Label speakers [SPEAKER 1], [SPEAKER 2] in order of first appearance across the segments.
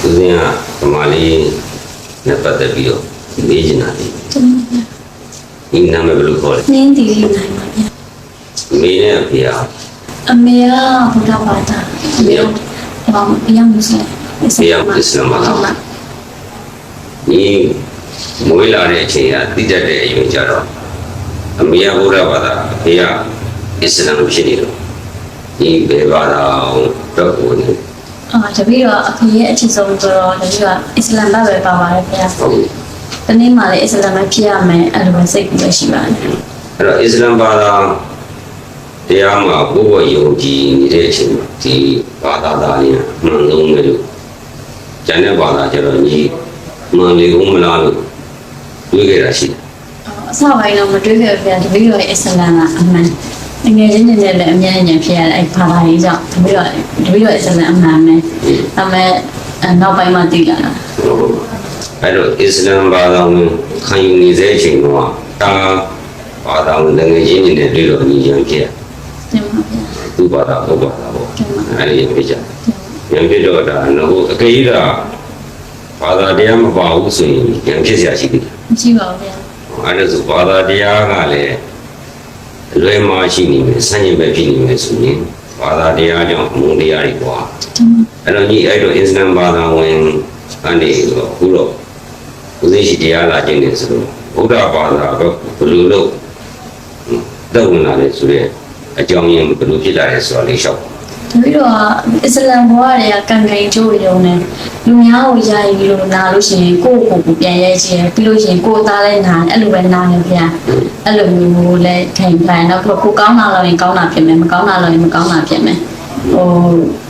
[SPEAKER 1] သူစင်းကဓမ္မလေးနဲ့ပတ်သက်ပြီးတော့မေးချင်တာဒီ
[SPEAKER 2] ကျွန်တော်ဗျာ
[SPEAKER 1] ဒီနာမည်ဘယ်လိုခေါ်လဲ
[SPEAKER 2] နင်းတီလေးနိုင်ပါဗျာ
[SPEAKER 1] မေးနဲ့အဖေက
[SPEAKER 2] အမေကဘုရားဘာသာအမေကဘာမပြောင်းလို့ဆို
[SPEAKER 1] ဖေကအစ္စလာမ်ဘာသာဒီမွေးလာတဲ့အချိန်ကတိကျတဲ့အရွယ်ကြတော့အမေကဘုရားဘာသာအဖေကအစ္စလာမ်ဖြစ်နေတော့ဒီဘယ်ဘာသာတော့ကိုနေ
[SPEAKER 2] အာတပည့်တော့အဖေရဲ့အချစ်ဆုံးဆိုတော့တပည့်ကအစ္စလာမ်ဘက်ပဲပါပါတယ်ဗျာ
[SPEAKER 1] ဟုတ်ပြီ
[SPEAKER 2] တနေ့မှလည်းအစ္စလာမ်ပဲဖြစ်ရမယ်အဲ့လိုပဲစိတ်ကူလည်းရှိပါတယ်
[SPEAKER 1] အဲ့တော့အစ္စလာမ်ဘာသာတရားမှာဘုရားယုံကြည်နေတဲ့အချိန်မှာဒီဘာသာသားလေးမှန်လုံးပဲလို့ကျန်တဲ့ဘာသာကျတော့ညီမှန်လေဦးမလားလို့တွေးခဲ့တာရှိတယ်
[SPEAKER 2] အစပိုင်းတော့မတွေးခဲ့ဘူးဗျာတပည့်တော့အစ္စလာမ်ကအမှန် တကယ်ချင်းချင်းနဲ့လည်းအများကြီးဖြစ်ရတဲ့အဲ့ဘာသာရေးကြောင့်တပည့်တော်တပည့်တော်အစမ်းအမှန်ပဲဒါပေမဲ့နောက်ပိုင်းမှသိလာတာ
[SPEAKER 1] အဲ့တော့အစ္စလမ်ဘာသာဝင်ခံယူနေတဲ့အချိန်မှာဒါဘာသာဝင်တကယ်ချင်းချင်းနဲ့တွေ့တော့အညီရန်ဖြစ်
[SPEAKER 2] တယ်မှန်ပါဗျာ
[SPEAKER 1] သူ့ဘာသာဟုတ်ပါလားပေါ့အဲ့ဒီဖြစ်ကြရန်ဖြစ်တော့ဒါဟိုအကိဒါဘာသာတရားမပါဘူးဆိုရင်ရန်ဖြစ်ရရှိတယ်
[SPEAKER 2] မရှိပါဘူးဗျာ
[SPEAKER 1] အဲ့ဒါဆိုဘာသာတရားကလည်း အလွဲမရှိနေမယ်ဆန့်ကျင်ဘက်ဖြစ်နေမယ်ဆိုရင်ဘာသာတရားကြောင့်အမှုတရားတွေကွာ
[SPEAKER 2] တင်ပါ
[SPEAKER 1] အဲ့တော့ညီအဲ့တော့အစ္စလာမ်ဘာသာဝင်အနေတော့ခုတော့ဦးသိရှိတရားလာခြင်းနေဆိုတော့ဗုဒ္ဓဘာသာတော့ဘယ်လိုလုပ်သက်ဝင်လာလဲဆိုတော့အကြောင်းရင်းဘယ်လိုဖြစ်လာလဲဆိုတော့လေးလျှောက်
[SPEAKER 2] တပည့်တော့အစ္စလာမ်ဘဝတွေကကံကံကျိုးရုံနဲ့ လူများကိုယာယီလို့နာလို့ရှိရင်ကိုယ့်ကိုယ်ကိုပြန်ရဲခြင်းပြီးလို့ရှိရင်ကိုယ်သားလည်းနာအဲ့လိုပဲနာနေဗျာအဲ့လိုမျိုးလဲထိုင်ပိုင်တော့ကိုကောင်းတာလို့ရင်ကောင်းတာဖြစ်မယ်မကောင်းတာလို့ရင်မကောင်းတာဖြစ်မယ်ဟို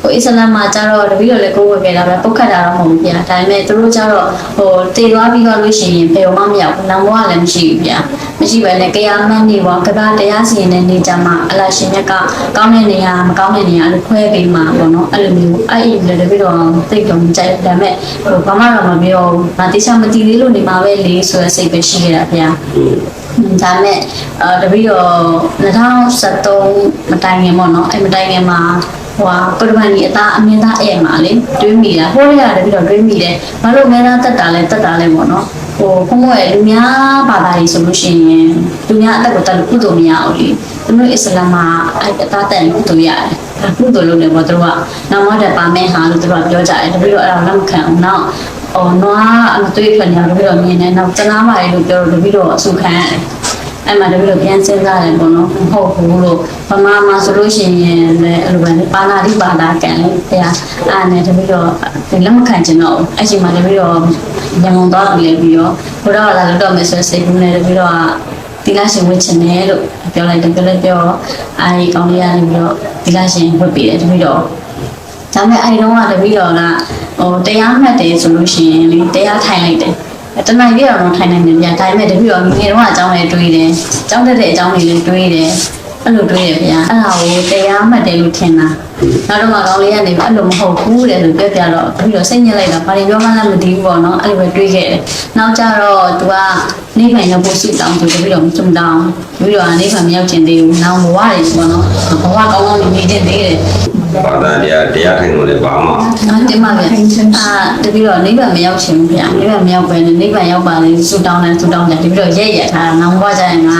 [SPEAKER 2] ဟိုအစ္စလာမ်မှာကျတော့တပည့်တော်လည်းကိုယ်ဝယ်ခဲ့တာပဲပုတ်ခတ်တာတော့မဟုတ်ဘူးဗျာဒါပေမဲ့သူတို့ကျတော့ဟိုတည်သွားပြီးတော့လို့ရှိရင်ဘယ်မှမရောက်ဘူးနောက်ဘဝလည်းမရှိဘူးဗျာ မရှိပဲနဲ့တရားမန်းနေပေါ့ကဘာတရားစီရင်တဲ့နေကြမှာအလရှင်မြတ်ကကောင်းတဲ့နေရာမကောင်းတဲ့နေရာအဲ့လိုခွဲပေးမှာပေါ့နော်အဲ့လိုမျိုးအဲ့ဒီလည်းတပည့်တော်သိတော့မကြိုက်ဘူးဒါပေမဲ့ဟိုဘာမှတော့မပြောဘူး။မတိချာမတိသေးလို့နေမှာပဲလေဆိုရစိတ်ပဲရှိခဲ့တာဗျာ။ဒါမဲ့အာတပည့်တော်2013မတိုင်ခင်ပေါ့နော်အဲ့မတိုင်ခင်မှာဟိုဟာပရမဏီအသားအမြင့်သားအဲ့မှာလေတွေးမိတာဟိုးရတပည့်တော်တွေးမိတယ်ဘာလို့ငဲသားတက်တာလဲတက်တာလဲပေါ့နော် ဟိုဘုံဘွယ်လူများဘာသာရေးဆိုလို့ရှိရင်လူများအသက်ကိုတက်လို့ကုသိုလ်မရအောင်လေသူတို့အစ္စလာမ်မှာအဲ့အသားတက်ကုသိုလ်ရတယ်ဒါကုသိုလ်လုပ်နေပေါ့သူတို့ကနောက်မှတက်ပါမယ်ဟာလို့သူတို့ကပြောကြတယ်တပည့်တော်အဲ့ဒါလက်မခံအောင်နောက်ဟိုနွားအမသွေးထွက်နေတော့တပည့်တော်မြင်တယ်နောက်တနာပါလေလို့ပြောတော့တပည့်တော်အဆုခံရတယ် အဲ့မှာတပည့်တော်ပြန်စဉ်းစားတယ်ပေါ့နော်မဟုတ်ဘူးလို့ဗမာမှာဆိုလို့ရှိရင်လည်းအဲ့လိုပဲပါဏာတိပါဒကံလေတရားအဲ့နဲ့တပည့်တော်လက်မခံချင်တော့ဘူးအဲ့ချိန်မှာတပည့်တော်ညံုံသွားပြီလေပြီးတော့ဘုရားကလာလို့တော့မယ်ဆိုစိတ်ကူးနေတပည့်တော်ကတိလရှင်ဝစ်ချင်တယ်လို့ပြောလိုက်တယ်ပြောလိုက်ပြောအဲဒီကောင်းလေးကနေပြီးတော့တိလရှင်ဝစ်ပြီးတယ်တပည့်တော်ဒါပေမဲ့အဲဒီတော့ကတပည့်တော်ကဟိုတရားမှတ်တယ်ဆိုလို့ရှိရင်လေတရားထိုင်လိုက်တယ် တနင်္ဂနွေတော့ထိုင်နိုင်တယ်ဗျာဒါပေမဲ့တပည့်တော်ငယ်တော့အကြောင်းလေးတွေးတယ်အကြောင်းတက်တဲ့အကြောင်းလေးလည်းတွေးတယ်အဲ့လိုတွေးတယ်ဗျာအဲ့ဒါကိုတရားမှတ်တယ်လို့ထင်တာနောက်တော့မှကောင်းလေးကနေအဲ့လိုမဟုတ်ဘူးတဲ့လို့ပြောပြတော့တပည့်တော်စိတ်ညစ်လိုက်တာဘာတွေပြောမှလည်းမသိဘူးပေါ့နော်အဲ့လိုပဲတွေးခဲ့တယ်နောက်ကြတော့ तू ကနိဗ္ဗာန်ရောက်ဖို့စုတောင်းဆိုတပည့်တော်မစုတောင်းတပည့်တော်ကနိဗ္ဗာန်မရောက်ချင်သေးဘူးနောက်ဘဝတွေပေါ့နော်ဘဝကောင်းကောင်းနေနေသေးတယ်
[SPEAKER 1] ဘာသာတရားတရားထိုင်လို့လည်းဘာမှ
[SPEAKER 2] နော်တင်ပါဗျာအာတပည့်တော့နိဗ္ဗာန်မရောက်ချင်ဘူးဗျာနိဗ္ဗာန်မရောက်ပဲနဲ့နိဗ္ဗာန်ရောက်ပါလေဆူတောင်းတယ်ဆူတောင်းတယ်တပည့်တော့ရက်ရက်ထားတာနောက်ဘဝကျရင်က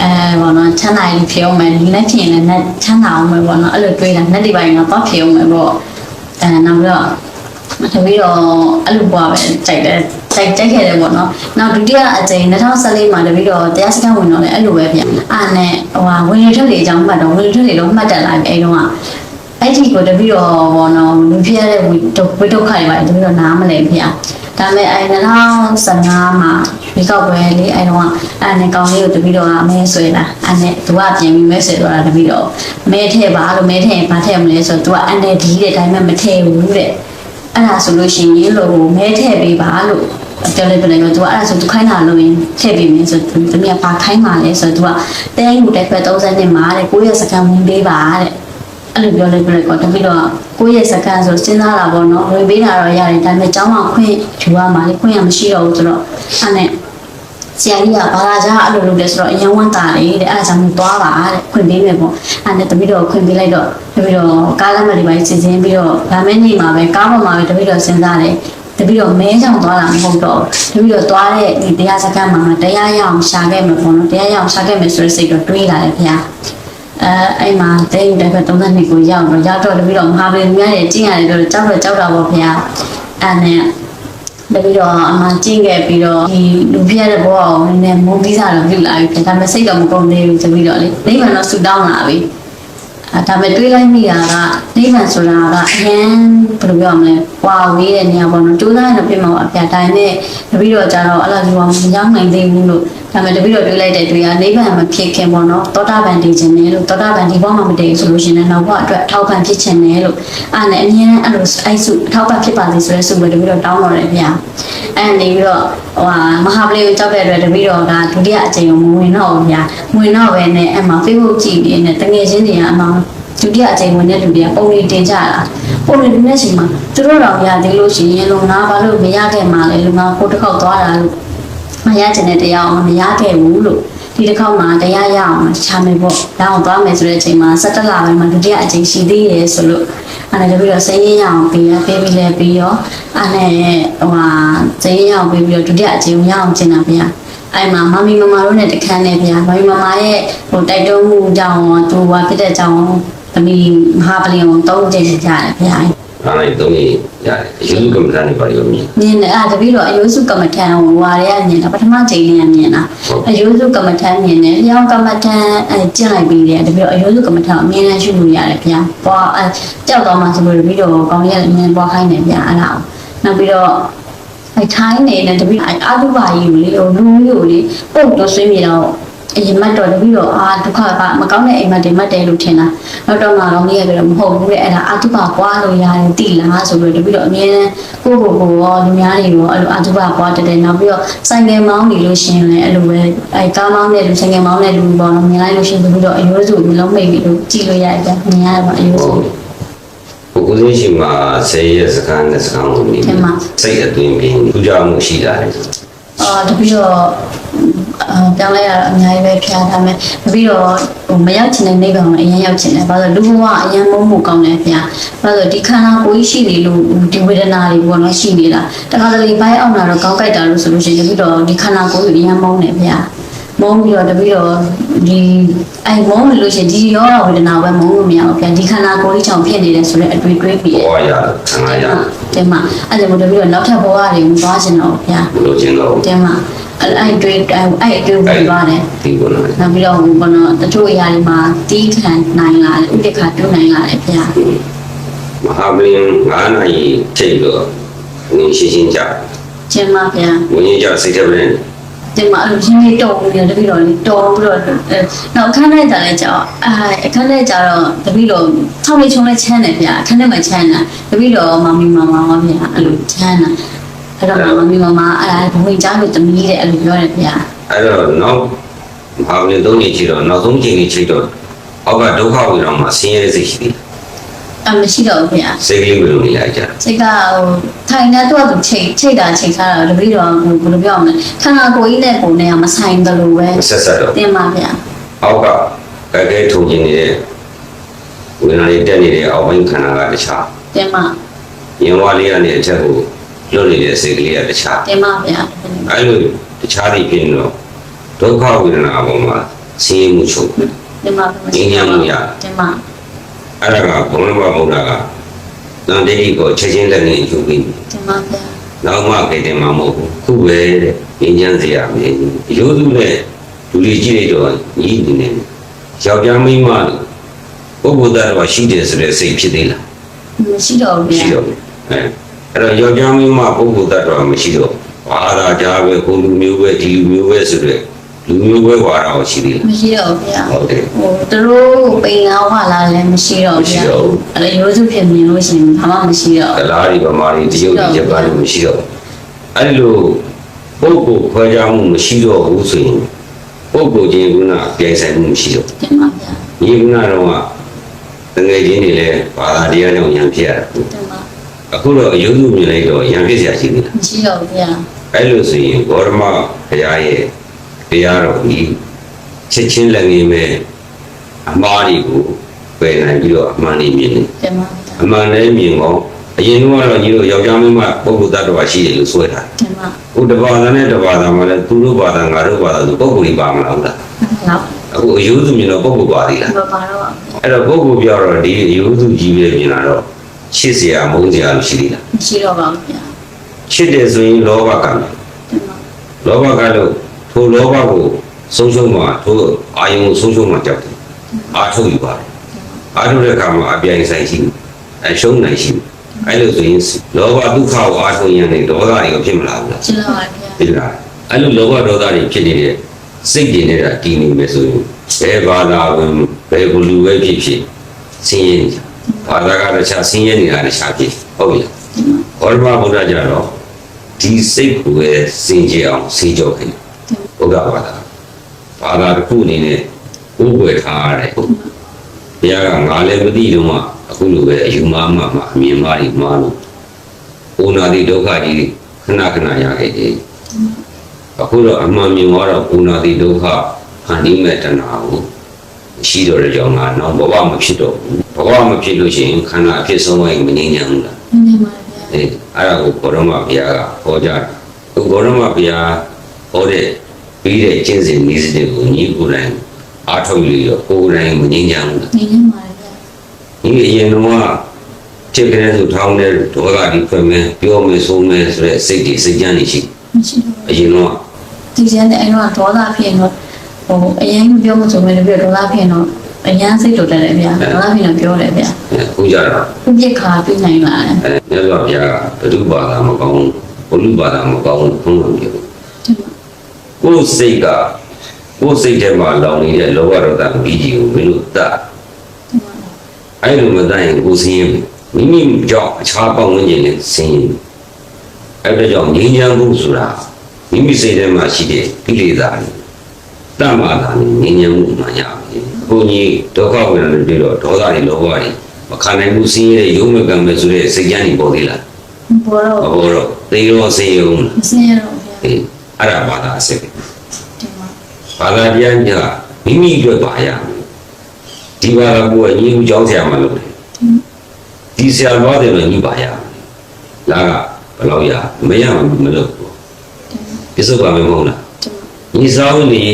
[SPEAKER 2] အဲဘောနော်ချမ်းသာရင်ဖြေအောင်မယ်လက်ဖြစ်ရင်လည်းနဲ့ချမ်းသာအောင်မယ်ဘောနော်အဲ့လိုတွေးတာနဲ့ဒီပိုင်းကတော့ဖြေအောင်မယ်ပေါ့အဲနောက်ပြီးတော့တပည့်တော့အဲ့လိုဘဝပဲကြိုက်တယ်ကြိုက်ကြိုက်ခဲ့တယ်ပေါ့နော်နောက်ဒုတိယအကြိမ်2014မှာတပည့်တော့တရားစခန်းဝင်တော့လည်းအဲ့လိုပဲဗျာအာနဲ့ဟိုဟာဝင်ရထွက်လေအကြောင်းမှတ်တော့ဝင်ရထွက်လေတော့မှတ်တက်လာပြီအဲ့တော့က အဲ့ဒီကိုတပည့်တော်ဘောနော်လူပြရတဲ့ဝိဒုဝိဒုက္ခတွေပါတပည့်တော်နားမလဲဖေ။ဒါပေမဲ့အဲ2015မှာဒီကောက်ပွဲလေးအဲတော့အဲ့နဲ့ကောင်းလေးကိုတပည့်တော်ကမဲဆွဲလာအဲ့နဲ့သူကပြင်ပြီးမဲဆွဲတော့တာတပည့်တော်မဲထည့်ပါလို့မဲထည့်ရင်ဘာထည့်မလဲဆိုတော့သူကအန်တယ်ဒီတဲ့ဒါပေမဲ့မထည့်ဘူးတဲ့။အဲ့ဒါဆိုလို့ရှိရင်လို့မဲထည့်ပေးပါလို့ပြောလိုက်ပြလိုက်တော့သူကအဲ့ဒါဆိုသူခိုင်းတာလို့ရင်ထည့်ပေးမယ်ဆိုသူတမီးကပါခိုင်းပါလဲဆိုတော့သူကတိုင်းမှုတက်ဖက်30နှစ်မှာတဲ့ကိုယ့်ရဲ့စကန်ဝင်ပေးပါတဲ့ အဲ့လိုပြောလိုက်ပြလိုက်တော့တပည့်တော့ကိုယ့်ရဲ့စကန်ဆိုစဉ်းစားတာပေါ့နော်ဝင်ပေးတာတော့ရတယ်ဒါပေမဲ့ကျောင်းမှာခွင့်ယူရမှာလေခွင့်ရမရှိတော့ဘူးဆိုတော့အဲ့နဲ့ဆရာကြီးကဘာသာကြားအဲ့လိုလုပ်တယ်ဆိုတော့အရင်ဝမ်းတာလေတဲ့အဲ့ဒါကြောင့်မို့သွားပါတဲ့ခွင့်ပေးမယ်ပေါ့အဲ့နဲ့တပည့်တော်ခွင့်ပေးလိုက်တော့တပည့်တော်ကားလက်မှတ်တွေပါစီစဉ်ပြီးတော့ဗာမဲနေမှာပဲကားပေါ်မှာပဲတပည့်တော်စဉ်းစားတယ်တပည့်တော်မဲကြောင်သွားတာမဟုတ်တော့တပည့်တော်သွားတဲ့ဒီတရားစခန်းမှာတရားရအောင်ရှာခဲ့မယ်ပေါ့နော်တရားရအောင်ရှာခဲ့မယ်ဆိုတဲ့စိတ်တော့တွေးလာတယ်ခင်ဗျာ အဲအဲ့မှာတဲယူတက်ဖက်32ကိုရောက်တော့ရောက်တော့တပြီးတော့မဟာဗေမြတ်ရဲ့ကျင့်ရတယ်ပြောတော့ကြောက်တော့ကြောက်တာပေါ့ခင်ဗျာအဲ့နဲ့တပြီးတော့အမှကျင့်ခဲ့ပြီးတော့ဒီလူပြရတဲ့ဘောအောင်နည်းနည်းမုန်းပြီးစားတော့ပြုတ်လာပြီဒါပေမဲ့စိတ်တော့မကုန်သေးဘူးတပြီးတော့လေနိဗ္ဗာန်တော့ဆူတောင်းလာပြီအဲဒါပေမဲ့တွေးလိုက်မိတာကနိဗ္ဗာန်ဆိုတာကအရင်ဘယ်လိုပြောရမလဲပွာဝေးတဲ့နေရာပေါ့နော်ကြိုးစားရတော့ပြင်မှာအပြတိုင်းနဲ့တပြီးတော့ကြတော့အဲ့လိုမျိုးမရောက်နိုင်သေးဘူးလို့ ဒါပေမဲ့တပြီးတော့တွေးလိုက်တဲ့တွေ့ရနိဗ္ဗာန်မဖြစ်ခင်ပေါ့နော်သောတာပန်တည်ခြင်းနဲ့လို့သောတာပန်ဒီဘောမှာမတည်ဘူးဆိုလို့ရှိရင်လည်းနောက်ဘဝအတွက်အထောက်ပံ့ဖြစ်ခြင်းနဲ့လို့အဲ့နဲ့အမြဲတမ်းအဲ့လိုအဲ့စုအထောက်ပံ့ဖြစ်ပါစေဆိုတဲ့စုပဲတပြီးတော့တောင်းတော်တယ်ဗျာအဲ့နေပြီးတော့ဟိုဟာမဟာပလီကိုကြောက်တဲ့အတွက်တပြီးတော့ကဒုတိယအကြိမ်ကိုမဝင်တော့ဘူးဗျာမဝင်တော့ပဲနဲ့အဲ့မှာ Facebook ကြည့်နေနဲ့တငယ်ချင်းတွေကအမှဒုတိယအကြိမ်ဝင်တဲ့လူတွေကပုံတွေတင်ကြတာပုံတွေတင်တဲ့အချိန်မှာသူတို့တော့ရသေးလို့ရှိရင်လုံငါဘာလို့မရခဲ့မှလဲလုံငါကိုတစ်ခေါက်သွားတာလို့ မရချင်တဲ့တရားအောင်မရခဲ့ဘူးလို့ဒီတစ်ခေါက်မှာတရားရအောင်ချာမယ်ပေါ့။ဒါအောင်သွားမယ်ဆိုတဲ့အချိန်မှာ17လပိုင်းမှာဒုတိယအချိန်ရှိသေးတယ်ဆိုလို့အဲ့ဒါပြီးတော့စိတ်ရင်းရအောင်ပြီးရပေးပြီးလဲပြီးရောအဲ့နဲ့ဟိုဟာစိတ်ရင်းရအောင်ပြီးပြီးတော့ဒုတိယအချိန်ကိုရအောင်ကျင်တာဗျာ။အဲ့မှာမမီမမတို့နဲ့တခန်းနဲ့ဗျာမမီမမရဲ့ဟိုတိုက်တွန်းမှုကြောင့်သူဟိုဖြစ်တဲ့ကြောင့်သမီးမဟာပလင်ကိုသုံးချိန်ကြတယ်ဗျာ။
[SPEAKER 1] အား လိုက်သုံးနေရတယ်အယူကမ္ဘာနဲ့ပါရောမြင်
[SPEAKER 2] မြင်တယ်အဲ့ဒါတပည့်တော်အယုစုကမ္မထံဟိုဝါရဲကမြင်တာပထမချိန်လေးကမြင်တာအယုစုကမ္မထံမြင်တယ်လျောင်းကမ္မထံအဲကျင့်လိုက်ပြီးတယ်တပည့်တော်အယုစုကမ္မထံအမြင်နဲ့ရှုလို့ရတယ်ဗျာပွားအဲကြောက်တော့မှဆိုလို့တပည့်တော်ကောင်းရက်အမြင်ပွားခိုင်းတယ်ဗျာအဲ့ဒါနောက်ပြီးတော့အဲထိုင်းနေတဲ့တပည့်အာတုပါကြီးကိုလေဟိုလူမျိုးကိုလေပုတ်တော့ဆွေးမြေတော့ အရင်မှတ်တော့တပည့်တော်အာဒုက္ခကမကောင်းတဲ့အိမ်မက်တွေမှတ်တယ်လို့ထင်တာနောက်တော့မှကောင်းကြီးရပြီးတော့မဟုတ်ဘူးလေအဲ့ဒါအာတုပါကွာလို့ရတယ်တိလားဆိုလို့တပည့်တော်အမြဲတမ်းကိုယ့်ကိုယ်ကိုရောလူများတွေရောအဲ့လိုအာတုပါကွာတက်တယ်နောက်ပြီးတော့ဆိုင်ကယ်မောင်းနေလို့ရှရင်လည်းအဲ့လိုပဲအဲကားမောင်းတဲ့လူဆိုင်ကယ်မောင်းတဲ့လူပေါ့နော်မြင်လိုက်လို့ရှရင်တပည့်တော်အယိုးစုမျိုးလုံးမိတ်ပြီးလို့ကြည့်လို့ရတယ်ဗျမြင်ရတယ်ပေါ့အယိုးစု
[SPEAKER 1] ဟိုကိုသိရှိမှာဆေးရစကန်နဲ့စကန်ကိုနေ
[SPEAKER 2] တင်ပါ
[SPEAKER 1] စိတ်အတွင်းပြင်းထူးခြားမှုရှိတာလေ
[SPEAKER 2] အာတပည့်တော့အာပြောင်းလဲရတော့အများကြီးပဲဖျားထားမယ်တပည့်တော့ဟိုမရောက်ချင်တဲ့နေကောင်အရင်ရောက်ချင်တယ်ဘာလို့လဲလူဘဝအရင်မုန်းမှုကောင်းတယ်ဗျာဘာလို့လဲဒီခန္ဓာကိုယ်ကြီးရှိနေလို့ဒီဝေဒနာတွေပေါ့နော်ရှိနေတာတခါတလေဘိုင်းအောင်လာတော့ကောင်းကြိုက်တာလို့ဆိုလို့ရှိရင်တပည့်တော့ဒီခန္ဓာကိုယ်ကြီးအရင်မုန်းတယ်ဗျာမုန်းပြီးတော့တပည့်တော့ဒီအဲမုန်းလို့ရှိရင်ဒီရောဂါဝေဒနာပဲမုန်းလို့မရဘူးဗျာဒီခန္ဓာကိုယ်ကြီးကြောင့်ဖြစ်နေတယ်ဆိုတဲ့အတွေ့တွေးပြီး
[SPEAKER 1] ဘဝရခံရရ
[SPEAKER 2] တယ်မှာအဲ့ဒါမို့တပည့်တော့နောက်ထပ်ဘဝတွေကိုသွားချင်တော့ဗျာ
[SPEAKER 1] ဘလို့ချင်းတော့
[SPEAKER 2] တဲမှာအဲ့အဲ့တွေ့အဲ့အဲ့တွေ့ဝင်သွားတယ်
[SPEAKER 1] ဒီကုလား
[SPEAKER 2] နောက်ပြီးတော့ဟိုဘောနော်တချို့အရာတွေမှာတီးခံနိုင်လာတယ်ဥပက္ခတွန်းနိုင်လာတယ်ဗျာ
[SPEAKER 1] မဟာပလင်ငါးနာရီထိတ်လို့ငင်းရှင်းရှင်းကြ
[SPEAKER 2] ကျင်းပါဗျာ
[SPEAKER 1] ဝင်းကြီးကြစိတ်ထဲနဲ့
[SPEAKER 2] ဒီမှာအဲ့လိုရင်းလေးတော်ပြီးတော့တပည့်တော်လေးတော်ပြီးတော့အဲနောက်အခန်းထဲကြလဲကြောက်အာအခန်းထဲကြတော့တပည့်တော်ဆောင်းလေးချုံလေးချမ်းတယ်ဗျာအခန်းထဲမှာချမ်းတာတပည့်တော်မမီမမပါဗျာအဲ့လိုချမ်းတာအဲ့တော့မမီမမအဲ့ဒါဘဝင်ကြားလို့တမီးတဲ့အဲ့လိုပြောတယ်ဗျာ
[SPEAKER 1] အဲ့တော့နောက်မဟာပလင်သုံးနေချီတော့နောက်ဆုံးချိန်ကြီးချိတ်တော့အောက်ကဒုက္ခဝေဒနာမှာဆင်းရဲစိတ်ရှိတယ်
[SPEAKER 2] အမရှိတော့ဘူးဗျာ
[SPEAKER 1] စိတ်ကလေးဝင်လို့နေလိုက်ကြ
[SPEAKER 2] စိတ်ကဟိုထိုင်တဲ့တော့သူချိန်ချိန်တာချိန်စားတာတပည့်တော်ဟိုဘယ်လိုပြောရမလဲခန္ဓာကိုယ်ကြီးနဲ့ကိုယ်နဲ့ကမဆိုင်တယ်လို့ပဲ
[SPEAKER 1] မဆက်ဆက်တော့
[SPEAKER 2] တင်ပါဗျာ
[SPEAKER 1] အောက်ကကဲကဲထုံကျင်နေတဲ့ဝေဒနာတွေတက်နေတဲ့အောက်ပိုင်းခန္ဓာကတခြား
[SPEAKER 2] တင်ပါ
[SPEAKER 1] ရင်ဝါလေးကနေအထက်ကိုလွတ်နေတဲ့စိတ်ကလေးကတခြား
[SPEAKER 2] တင်ပါဗျာ
[SPEAKER 1] အဲ့လိုတခြားတွေဖြစ်နေတော့ဒုက္ခဝေဒနာအပေါ်မှာဆင်းရဲမှုချုပ်
[SPEAKER 2] တင်ပါ
[SPEAKER 1] ငြိမ်းချမ်းမှုရ
[SPEAKER 2] တင်ပါ
[SPEAKER 1] အဲ့ဒါကဘုံလုံးဘဗုဒ္ဓကတန်တိတိကိုချက်ချင်းလက်နဲ့ယူပြီး
[SPEAKER 2] တင်ပါဗျာ
[SPEAKER 1] နောက်မှကြတဲ့မှာမဟုတ်ဘူးခုပဲတဲ့ငြိမ်းချမ်းစေရမယ်ရိုးစုနဲ့လူတွေကြည့်လိုက်တော့ညီးနေနေယောက်ျားမိန်းမလို့ပုဂ္ဂိုလ်သားတော်ရှိတယ်ဆိုတဲ့စိတ်ဖြစ်သေးလား
[SPEAKER 2] မရှိတော့ဘူး
[SPEAKER 1] ရှိ
[SPEAKER 2] ဗျာ
[SPEAKER 1] တော့ဘူးအဲအဲ့တော့ယောက်ျားမိန်းမပုဂ္ဂိုလ်သားတော်မရှိတော့ဘာသာကြားပဲကိုလူမျိုးပဲဒီလူမျိုးပဲဆိုတဲ့ လူမျိုးဘဲဝါရအောင်ရှိသေးလား
[SPEAKER 2] မရှိတော့ဘူးဗျာ
[SPEAKER 1] ဟုတ်တယ်
[SPEAKER 2] ဟိုသူတို့ပိန်ငါဝါလာလည်းမရှိတော့ဘူးဗျာအဲ့ရိုးစုဖြစ်မြင်လို့ရှိရင်ဘာမှမရှိတော့
[SPEAKER 1] ဘူးလားဒီဗမာတွေတရုတ်တွေဂျပန်တွေမရှိတော့အဲ့လိုပုဂ္ဂိုလ်ခွဲခြားမှုမရှိတော့ဘူးဆိုရင်ပုဂ္ဂိုလ်ချင်းကပြိုင်ဆိုင်မှုမရှိတော့ဘူး
[SPEAKER 2] တင်ပါဗျာ
[SPEAKER 1] ဒီကတော့ကငွေချင်းတွေလည်းဘာသာတရားကြောင့်ရံဖြစ်ရတာ
[SPEAKER 2] တင်ပါ
[SPEAKER 1] အခုတော့အယုံမှုမြင်လိုက်တော့ရံဖြစ်စရာရှိသေးလား
[SPEAKER 2] မရှိတော့ဘူးဗျာ
[SPEAKER 1] အဲ့လိုဆိုရင်ဘောရမဘုရားရဲ့ တရားတော်ကြီးချက်ချင်းလည်းငင်းမဲ့အမှားတွေကိုပယ်နိုင်ပြီးတော့အမှန်လေးမြင်တယ်
[SPEAKER 2] တင်ပါဗျာ
[SPEAKER 1] အမှန်လည်းမြင်ကောအရင်ကတော့ညီတို့ယောက်ျားမင်းမပုဂ္ဂိုလ်တ attva ရှိတယ်လို့ဆွဲတာ
[SPEAKER 2] တင်ပါ
[SPEAKER 1] ဟိုတဘာသာနဲ့တဘာသာမှာလည်းသူတို့ဘာသာငါတို့ဘာသာဆိုပုဂ္ဂိုလ်ကြီးပါမလားဟုတ်လား
[SPEAKER 2] နောက်
[SPEAKER 1] အခုအယုစုမြင်တော့ပုဂ္ဂိုလ်ပါသေးလား
[SPEAKER 2] ဘာပါတော့
[SPEAKER 1] အဲ့တော့ပုဂ္ဂိုလ်ပြောတော့ဒီအယုစုကြီးပဲမြင်လာတော့ချစ်စရာမုန်းစရာလို့ရှိသေးလား
[SPEAKER 2] မရှိတော့ပါဘူးဗျာ
[SPEAKER 1] ချစ်တယ်ဆိုရင်လောဘကံ
[SPEAKER 2] တင်ပါ
[SPEAKER 1] လောဘကလို့ ထိုလောဘကိုဆုံးရှုံးမှထိုအာယုံကိုဆုံးရှုံးမှကြောက်တယ်အာထုတ်ယူပါတယ်အာထုတ်တဲ့အခါမှာအပြိုင်ဆိုင်ရှိတယ်အရှုံးနိုင်ရှိတယ်အဲ့လိုဆိုရင်လောဘဒုက္ခကိုအာထုတ်ရင်လည်းဒေါသတွေကဖြစ်မလာဘူးလား
[SPEAKER 2] ရှင်းတော့ပါဗျာ
[SPEAKER 1] ဖြစ်လာအဲ့လိုလောဘဒေါသတွေဖြစ်နေတဲ့စိတ်တွေနဲ့တာတည်နေမယ်ဆိုရင်ဘယ်ဘာသာဝင်ဘယ်ဘလူပဲဖြစ်ဖြစ်ဆင်းရဲနေကြဘာသာကတခြားဆင်းရဲနေတာတခြားဖြစ်ဟုတ်ပြီလားဘောဓမဗုဒ္ဓကြတော့ဒီစိတ်ကိုပဲစင်ကြယ်အောင်စေကြောခ င်ဘုရားဘာသာဘာသာတစ်ခုအနေနဲ့ကိုယ်ွယ်ထားရတယ်ဘုရားကငါလည်းမသိတော့မှအခုလိုပဲအယူမမှမှအမြင်မှားဒီမှားလို့ဘုနာတိဒုက္ခကြီးခဏခဏရခဲ့တယ်အခုတော့အမှန်မြင်သွားတော့ပူနာတိဒုက္ခဟန်ဒီမဲ့တဏှာကိုရှိတော့တဲ့ကြောင့်ငါတော့ဘဝမဖြစ်တော့ဘူးဘဝမဖြစ်လို့ရှိရင်ခန္ဓာအဖြစ်ဆုံးဝိုင်းမငြိမ်းချမ်းဘူးလား
[SPEAKER 2] နေပါဗျာ
[SPEAKER 1] အဲအဲ့ဒါကိုဘောရမဘုရားကဟောကြားတယ်အခုဘောရမဘုရားဟောတဲ့ ပြီးတဲ့ကျင့်စဉ်နည်းစနစ်ကိုညီကိုယ်တိုင်အားထုတ်ပြီးတော့ကိုယ်တိုင်မငြိမ်းချမ်းဘူးလား
[SPEAKER 2] နေနေပါဗျာ
[SPEAKER 1] ဒီအရင်တော့ဖြစ်ကြတဲ့သူထောင်းတဲ့ဒေါသဒီဖွင့်မယ်ပြောမယ်ဆိုမယ်ဆိုတဲ့စိတ်တွေစိတ်ကြမ်းနေရှိ
[SPEAKER 2] မရှိတော့
[SPEAKER 1] အရင်တော့
[SPEAKER 2] ဒီကျန်တဲ့အဲ့တော့ဒေါသဖြစ်ရင်တော့ဟိုအရင်ကပြောမဆိုမဲ့လည်းပြောဒေါသဖြစ်ရင်တော့အရန်စိတ်တူတယ်လေဗျာဒေါသဖြစ်ရင်ပြောတယ်ဗျာ
[SPEAKER 1] အခုကြတော့
[SPEAKER 2] ခုပြစ်ခါပြနိုင်လာတယ်
[SPEAKER 1] အဲမြတ်စွာဘုရားကဘုရုဘာသာမကောင်းဘုလူဘာသာမကောင်းဘုံလို့ပြော ကိုယ်စိတ်ကကိုယ်စိတ်ထဲမှာလောင်နေတဲ့လောဘဒေါသဘီကြီးကိုမင်းတို့တတ်အဲ့လိုမတတ်ရင်ကိုယ်စင်းရင်မိမိကြောင့်အခြားပေါင်းဝင်ခြင်းနဲ့စင်းရင်အဲ့ဒါကြောင့်ငြိမ်းချမ်းမှုဆိုတာမိမိစိတ်ထဲမှာရှိတဲ့ကိလေသာတွေတတ်မှသာငြိမ်းချမ်းမှုမှရမယ်အခုကြီးဒုက္ခဝေဒနာတွေပြီးတော့ဒေါသတွေလောဘတွေမခံနိုင်မှုစင်းရဲရုံးမကံပဲဆိုတဲ့စိတ်ကြမ်းတွေပေါ်သေးလား
[SPEAKER 2] ဘောတော့
[SPEAKER 1] ဟောတော့သေရောစေယုံ
[SPEAKER 2] မစင်းရတော့ဗျာ
[SPEAKER 1] အေးအဲ့ဒါဘာသာအစစ်ပဲ
[SPEAKER 2] ဒီမှာ
[SPEAKER 1] ဘာသာတရားညာမိမိအတွက်ပါရမယ်ဒီဘာသာကိုညီဦးကြောင်းဆရာမလို့တယ်ဒီဆရာတော်တယ်လို့ညီပါရမယ်လာကဘယ်လောက်ရမရဘူးမလို့ဘူးပြစ္ဆုတ်ပါမယ်မဟုတ်လား
[SPEAKER 2] ဒီမှာ
[SPEAKER 1] ညီစားဝင်နေ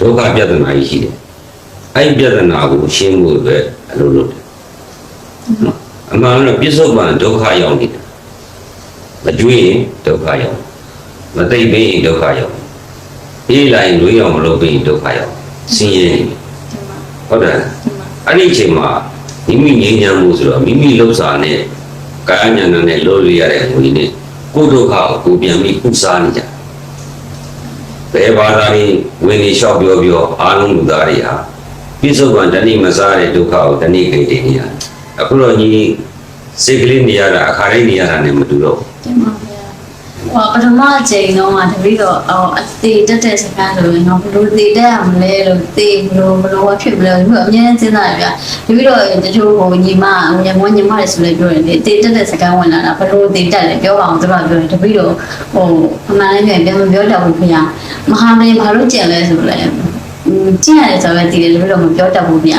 [SPEAKER 1] ဒုက္ခပြဿနာကြီးရှိတယ်အဲ့ဒီပြဿနာကိုရှင်းဖို့အတွက်အလုပ်လုပ်တယ်နော်အမှန်တော့ပြစ္ဆုတ်ပန်ဒုက္ခရောက်နေတယ်မကြွေးရင်ဒုက္ခရောက် မသိပ်ပေးရင်ဒုက္ခရောက်အေးလိုက်လွေးအောင်မလုပ်ပေးရင်ဒုက္ခရောက်ဆင်းရဲနေတယ်
[SPEAKER 2] ဒီမှာ
[SPEAKER 1] ဟုတ်တယ်
[SPEAKER 2] ဒီမှာ
[SPEAKER 1] အဲ့ဒီအချိန်မှာမိမိငြိမ်းချမ်းမှုဆိုတော့မိမိလှုပ်ရှားနဲ့ကာယဉာဏ်နဲ့လို့ရရတဲ့ငွေနဲ့ကိုယ်ဒုက္ခကိုကိုယ်ပြန်ပြီးကုစားနေကြဘယ်ဘာသာတွေဝင်နေလျှောက်ပြောပြောအားလုံးလူသားတွေဟာပြစ္ဆုတ်ကံတဏိမစားတဲ့ဒုက္ခကိုတဏိကိတ္တိနေရအခုတော့ညီစိတ်ကလေးနေရတာအခါတိုင်းနေရတာနဲ့မတူတော့ဘူး
[SPEAKER 2] ဒီမှာဗျာ ဟောပထမအချိန်တော့တပည့်တော့အော်အသေးတက်တဲ့စကားလို့နော်ဘလို့သေးတက်ရမလဲလို့သေဘလို့ဘလို့ဖြစ်မလဲလို့အမြဲတမ်းစဉ်းစားရဗျာတပည့်တော့တချို့ကိုညီမညီမညီမလည်းဆိုလည်းပြောတယ်လေသေတက်တဲ့စကားဝင်လာတာဘလို့သေတက်လဲပြောပါအောင်သူကပြောတယ်တပည့်တော့ဟိုအမှန်လည်းပြန်မပြောတတ်ဘူးခင်ဗျာမဟာမင်းဘာလို့ကြံလဲဆိုလဲ ကျင့်ရတယ်ဆိုတော့တည်တယ်တပည့်တော့မပြောတတ်ဘူးဗျာ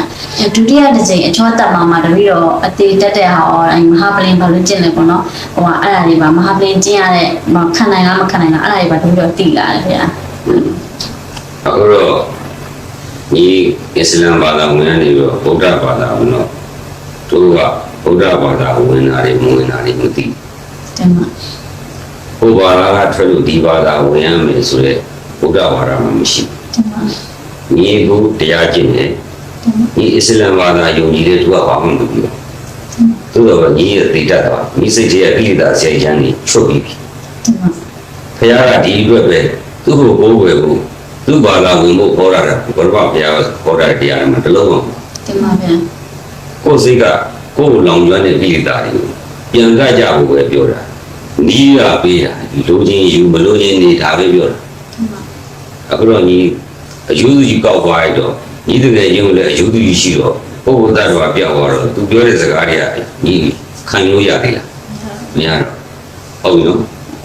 [SPEAKER 2] ဒုတိယတစ်ချိန်အချောတက်မှာမှာတပည့်တော့အသေးတက်တဲ့ဟာအဲမဟာပလင်ဘာလို့ကျင့်လဲပေါ့နော်ဟိုကအဲ့ဒါတွေပါမဟာပလင်ကျင့်ရတဲ့ခံနိုင်လားမခံနိုင်လားအဲ့ဒါတွေပါတပည့်တော့တည်လာတယ်ဗျာ
[SPEAKER 1] အခုတော့ညီအစ္စလမ်ဘာသာဝင်နေပြီးတော့ဗုဒ္ဓဘာသာဝင်တော့သူကဗုဒ္ဓဘာသာဝင်တာတွေမဝင်တာတွေမသိဘူး
[SPEAKER 2] တင်ပါ
[SPEAKER 1] ဟိုဘာသာကထွက်လို့ဒီဘာသာဝင်ရမယ်ဆိုတော့ဗုဒ္ဓဘာသာမှာမရှိ
[SPEAKER 2] တင်ပါ
[SPEAKER 1] ဘူး ညီကိုတရားကျင့်တယ်ညီအစ္စလမ်ဘာသာယုံကြည်တဲ့သူကဘာမှမလုပ်ဘူးသူတော့ညီရဲ့တိတတ်တာညီစိတ်ရဲ့ကိလေသာဆရာချမ်းကြီးချုပ်ပြီးပြီ
[SPEAKER 2] တင်ပါ
[SPEAKER 1] ဘုရားကဒီအတွက်ပဲသူ့ကိုကိုးဝယ်ဖို့သူ့ဘာသာဝင်ဖို့ခေါ်တာဘုရားဘုရားခေါ်တာတရားမှာတလုံးမ
[SPEAKER 2] တင်ပါဗျာ
[SPEAKER 1] ကိုယ်စိတ်ကကိုယ်လောင်ကျွမ်းတဲ့ကိလေသာတွေကိုပြန်ကကြဖို့ပဲပြောတာနီးရပေးတာလူချင်းယူမလို့ချင်းနေဒါပဲပြောတာ
[SPEAKER 2] တင်ပါ
[SPEAKER 1] အခုတော့ညီ အယူသူကြီးကောက်သွားရတော့ညီတကယ်ချင်းလည်းအယူသူကြီးရှိတော့ပုဂ္ဂိုလ်သားတော်ပြောက်သွားတော့သူပြောတဲ့စကားတွေကညီခံလို့ရသေးလားမရတော့ဟုတ်ပြီနော်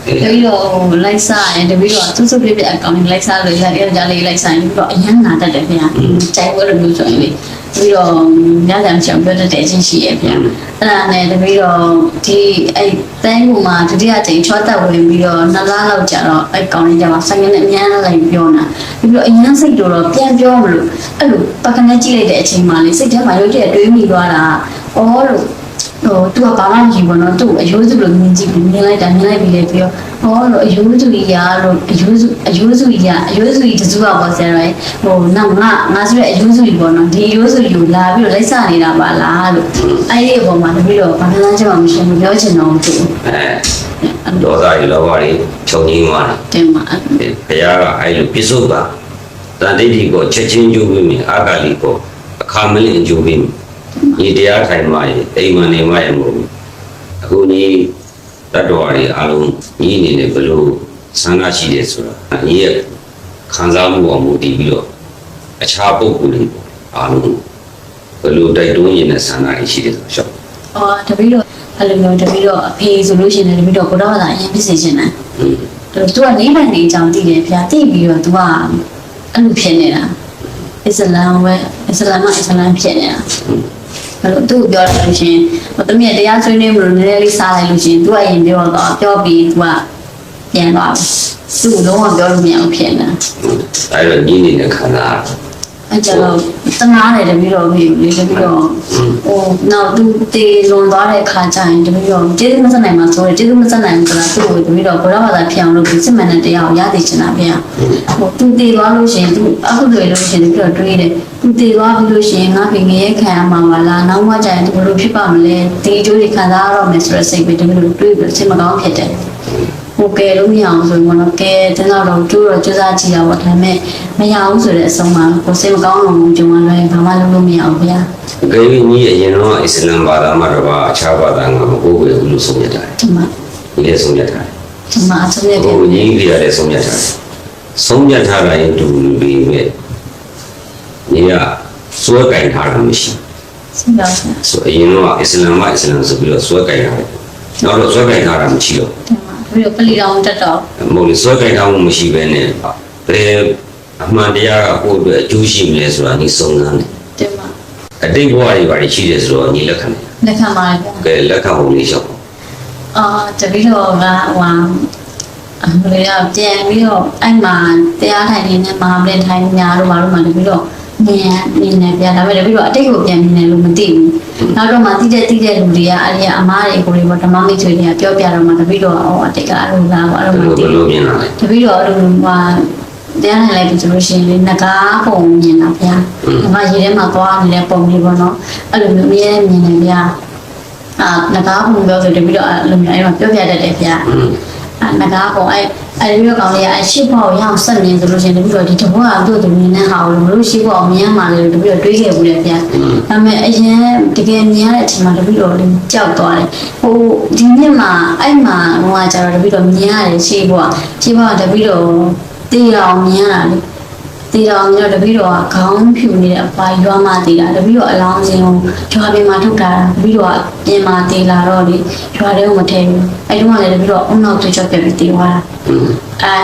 [SPEAKER 2] တပီတော့လိုက်စားရင်တပီတော့သူ့စုပ်ပြပြအကောင့်လိုက်စားလို့လိုက်ရကြလေးလိုက်စားရင်ပြီးတော့အရန်နာတတ်တယ်ခင်ဗျာကြိုက်ဝဲလိုမျိုးဆိုရင်လေပြီးတော့ညစာမချောင်ပြောတတ်တဲ့အချင်းရှိရဲ့ခင်ဗျာအဲ့ဒါနဲ့တပီတော့ဒီအဲ့တန်းကူမှာဒုတိယကြိမ်ချောတက်ဝင်ပြီးတော့နှစ်လလောက်ကြာတော့အဲ့ကောင်းလေးကြမှာဆိုင်ကနေအများနဲ့လိုက်ပြောတာပြီးတော့အရန်စိတ်တော်တော့ပြန်ပြောမလို့အဲ့လိုပကနဲ့ကြည့်လိုက်တဲ့အချိန်မှာလေစိတ်ထဲမှာရုပ်တရက်တွေးမိသွားတာအော်လို့ ဟိုသူကဘာမှမကြည့်ဘူးနော်သူ့အယိုးစုလိုမြင်ကြည့်ပြီးမြင်လိုက်တာမြင်လိုက်ပြီးလေပြီးတော့ဟောလို့အယိုးစုကြီးရာလို့အယိုးစုအယိုးစုကြီးရာအယိုးစုကြီးတစုကပေါ့ဆရာတော်ဟိုနောက်ငါငါဆိုတဲ့အယိုးစုကြီးပေါ့နော်ဒီအယိုးစုကြီးကိုလာပြီးတော့လိုက်စနေတာပါလားလို့အဲ့ဒီအပေါ်မှာတပည့်တော့ဘာမှလမ်းချက်မှမရှိဘူးပြောချင်တော့သူ
[SPEAKER 1] အဲဒေါသတွေလောဘတွေခြုံငင်းသွားတာ
[SPEAKER 2] တင်မှာ
[SPEAKER 1] ဘုရားကအဲ့လိုပြစ္ဆုတ်တာတန်တိတိကိုချက်ချင်းကျိုးပြီးမြင်အာဂါလိကိုအခါမလင့်ကျိုးပြီး ဒီတရားထိုင်မှရင်အိမ်မနေမှရင်မဟုတ်ဘူးအခုဒီတတ္တဝါတွေအလုံးညီအနေနဲ့ဘလို့ဆန္ဒရှိတယ်ဆိုတာညီရဲ့ခံစားမှုအောင်မူတည်ပြီးတော့အခြားပုဂ္ဂိုလ်တွေအားလုံးဘလို့တိုက်တွန်းရင်တဲ့ဆန္ဒတွေရှိတယ်ဆိုတော့
[SPEAKER 2] အော်တပည့်တော့အဲ့လိုမျိုးတပည့်တော့အဖေဆိုလို့ရှိရင်တပည့်တော့ဘုရားဘာသာအရင်ဖြစ်စေချင်တယ်
[SPEAKER 1] อืม
[SPEAKER 2] သူကနိဗ္ဗာန်နေအကြောင်းသိတယ်ဗျာသိပြီးတော့ तू ကအဲ့လိုဖြစ်နေတာအစ္စလာမ်ပဲအစ္စလာမ်ကအစ္စလာမ်ဖြစ်နေတာ အဲ့လိုသူပြောတယ်လို့ရှရင်ဟိုတမီးတရားဆွေးနွေးမလို့နည်းနည်းလေးစားလိုက်လို့ရှရင် तू ကရင်ပြောတော့ပြောပြီး तू ကပြန်သွားပြီသူ့လုံးဝပြောလို့မရအောင်ဖြစ်နေတာ
[SPEAKER 1] အဲ့တော့ညီနေတဲ့ခန္ဓာ
[SPEAKER 2] အဲ့ကြတော့တနာတယ်တပည့်တော်ပြီလေတပည့်တော်ဟိုနောက်သူတေလွန်သွားတဲ့ခါကျရင်တပည့်တော်ကျေးဇူးမဆက်နိုင်မှာဆိုတော့ကျေးဇူးမဆက်နိုင်ဘူးဆိုတာသူ့ကိုတပည့်တော်ဘုရားဘာသာဖြစ်အောင်လုပ်ပြီးစစ်မှန်တဲ့တရားကိုရသိချင်တာဗျာဟိုသူတေသွားလို့ရှိရင်သူအခုတွေလို့ရှိရင်တပည့်တော်တွေးတယ်သူတေသွားပြီးလို့ရှိရင်ငါပြင်ငရဲခံရမှာပါလားနောက်မှကျရင်ဒီလိုဖြစ်ပါမလဲဒီအကျိုးတွေခံစားရတော့မယ်ဆိုတော့စိတ်ပဲတပည့်တော်တွေးပြီးစိတ်မကောင်းဖြစ်တယ် ဟိုကဲလို့မရအောင်ဆိုရင်တော့ကဲတန်းတော့ကျိုးတော့ကြိုးစားကြည့်တာပေါ့ဒါပေမဲ့မရဘူးဆိုတဲ့အဆုံးမှာကိုယ်စိတ်မကောင်းအောင်ကြုံရလဲဘာမှလုပ်လို့မရဘူးဗျာ
[SPEAKER 1] အကယ်၍ညီအရင်တော့အစ္စလမ်ဘာသာမှာတော့အခြားဘာသာကမကိုယ်ပဲဘူးလို့ဆုံးဖြတ်တာ
[SPEAKER 2] ဒီမှာ။
[SPEAKER 1] ဒီလည်းဆုံးဖြတ်တာ
[SPEAKER 2] ဒီမှာအဆုံးရ။တဲ့
[SPEAKER 1] ဟိုညီကြီးတွေကလည်းဆုံးဖြတ်တာ။ဆုံးဖြတ်ထားတာရင်တူလူပြီးပဲ။ညီကစွဲကင်ထားတာမရှိ
[SPEAKER 2] စဉ်းစားတယ်။
[SPEAKER 1] ဆိုအရင်တော့အစ္စလမ်ကအစ္စလမ်ဆိုပြီးတော့စွဲကင်ထားတယ်။နောက်တော့စွဲကင်ထားတာမရှိတော့
[SPEAKER 2] ဒီမှာ ပြီးတော့ပလီတောင်တက်တော့
[SPEAKER 1] မဟုတ်လေစွဲကင်ထားမှုမရှိဘဲနဲ့ဘယ်အမှန်တရားကကိုယ့်အတွက်အကျိုးရှိမလဲဆိုတာညီစုံစမ်းတယ်
[SPEAKER 2] ဒီမှာ။
[SPEAKER 1] အတိတ်ဘဝတွေပါရှိတယ်ဆိုတော့ညီလက်ခံတယ်
[SPEAKER 2] လက်ခံပါလေဗျာ။
[SPEAKER 1] ကဲလက်ခံဖို့လေးရှောက်
[SPEAKER 2] အာတပည့်တော်ကဟိုအမလေးကပြန်ပြီးတော့အဲ့မှာတရားထိုင်နေနဲ့မဟာပလင်ထိုင်ညာတို့ဘာလို့မှတပည့်တော် မြင်မြင်နေပြဒါပေမဲ့တပည့်တော်အတိတ်ကိုပြန်မြင်တယ်လို့မသိဘူးနောက်တော့မှတိတဲ့တိတဲ့လူတွေကအဲ့ဒီအမားတွေကိုတွေပေါ့ဓမ္မမိတ်ဆွေတွေကပြောပြတော့မှတပည့်တော်အော်အတိတ်ကအဲ့လိုလားပေါ့အဲ့
[SPEAKER 1] ဘယ်
[SPEAKER 2] လိုမှ
[SPEAKER 1] လိုဘ
[SPEAKER 2] သိ
[SPEAKER 1] ယ်လိုမြင်လာလဲ
[SPEAKER 2] တပည့်တော်အဲ့လိုဟာတရားနိုင်လိုက်ပြီဆိုလို့ရှိရင်လေငကားပုံမြင်တာဗျာငကားရေထဲမှာသွားနေတဲ့ပုံလေးပေါ့နော်အဲ့လိုမျိုးအမြဲမြင်နေဗျာအာငကားပုံပြောဆိုတပည့်တော်အဲ့လိုမျိုးအဲ့မှာပြောပြတတ်တယ်ဗျာ
[SPEAKER 1] อืม
[SPEAKER 2] အာ ငကားပုံအဲ့အဲ့ဒီမျိုးကောင်လေးအဲ့ရှစ်ဘောက်ရအောင်ဆက်မြင်ဆိုလို့ရှိရင်တပည့်တော်ဒီတဘောကသူ့သူမြင်တဲ့ဟာကိုမလို့ရှစ်ဘောက်မြင်မှလည်းတပည့်တော်တွေးခဲ့ဘူးလေဗျာဒါပေမဲ့အရင်တကယ်မြင်ရတဲ့အချိန်မှာတပည့်တော်လေးကြောက်သွားတယ်ဟိုဒီနေ့မှာအဲ့မှာဟိုကကျတော့တပည့်တော်မြင်ရတယ်ရှစ်ဘောကရှစ်ဘောကတပည့်တော်တေးအောင်မြင်ရတာလေ တေးတော်မြင်တော့တပည့်တော်ကခေါင်းဖြူနေတဲ့အပွားရွာမှတေးတာတပည့်တော်အလောင်းစင်းကိုရွာပြင်မှာထုတ်တာတပည့်တော်ကပြင်မှာတေးလာတော့လေရွာထဲကိုမထည့်ဘူးအဲ့တုန်းကလည်းတပည့်တော်အုံနောက်သွေးကြောပြပြီးတေးသွားတာ
[SPEAKER 1] อืม
[SPEAKER 2] အဲ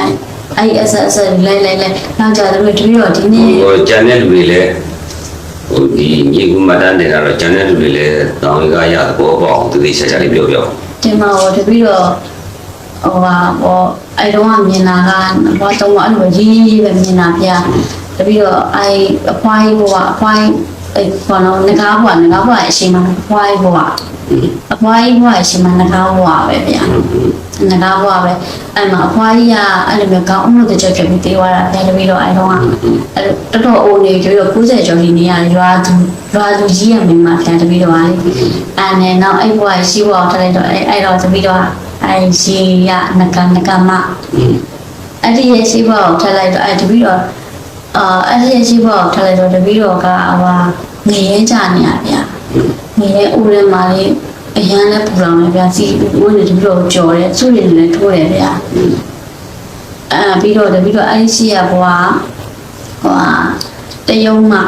[SPEAKER 2] အဲ့အဆက်အဆက်လဲလဲလဲနောက်ကြတော့တပည့်တော်ဒီနေ့
[SPEAKER 1] ဟိုကျန်တဲ့လူတွေလည်းဟိုဒီညီကူမတန်းနေတာတော့ကျန်တဲ့လူတွေလည်းတောင်းရရသဘောပေါက်အောင်သူသိချာချာလေးပြောပြော
[SPEAKER 2] တင်မှာတော့တပည့်တော် ဟိုဟာဟောအဲ့တော့ကမြင်တာကဘာတော့အဲ့လိုကြီးကြီးပဲမြင်တာဗျာတပည့်တော်အဲ့အဖွားကြီးဘဝအဖွားကြီးအဲ့ခေါ်တော့ငကားဘဝငကားဘဝအရှိန်မှာအဖွားကြီးဘဝအဖွားကြီးဘဝအရှိန်မှာငကားဘဝပဲဗျာငကားဘဝပဲအဲ့မှာအဖွားကြီးကအဲ့လိုမျိုးကောင်းအောင်လို့တကြပြပြီးတေးသွားတာဗျာတပည့်တော်အဲ့တော့ကအဲ့တော်တော်အိုနေကြတော့90ကျော်ဒီနေရရွာသူရွာသူကြီးရမင်းမှာဗျာတပည့်တော်ကလေအဲ့နဲ့နောက်အဲ့ဘဝရှိဘဝထလိုက်တော့အဲ့အဲ့တော့တပည့်တော်က အဲ့ရှိရနကနကမ
[SPEAKER 1] อืม
[SPEAKER 2] အဲ့ဒီရဲ့ရှိဘဝကိုထလိုက်တော့အဲ့တပည့်တော်အာအဲ့ဒီရဲ့ရှိဘဝကိုထလိုက်တော့တပည့်တော်ကဟိုငရဲကြနေရဗျာငရဲဦးထဲမှာလေအရန်လည်းပူလောင်နေဗျာစီဦးနေတပည့်တော်ကြော်တယ်သူ့ရည်လည်းထိုးတယ်ဗျာအာပြီးတော့တပည့်တော်အဲ့ဒီရှိရဘဝဟိုဟာတယုံမှာ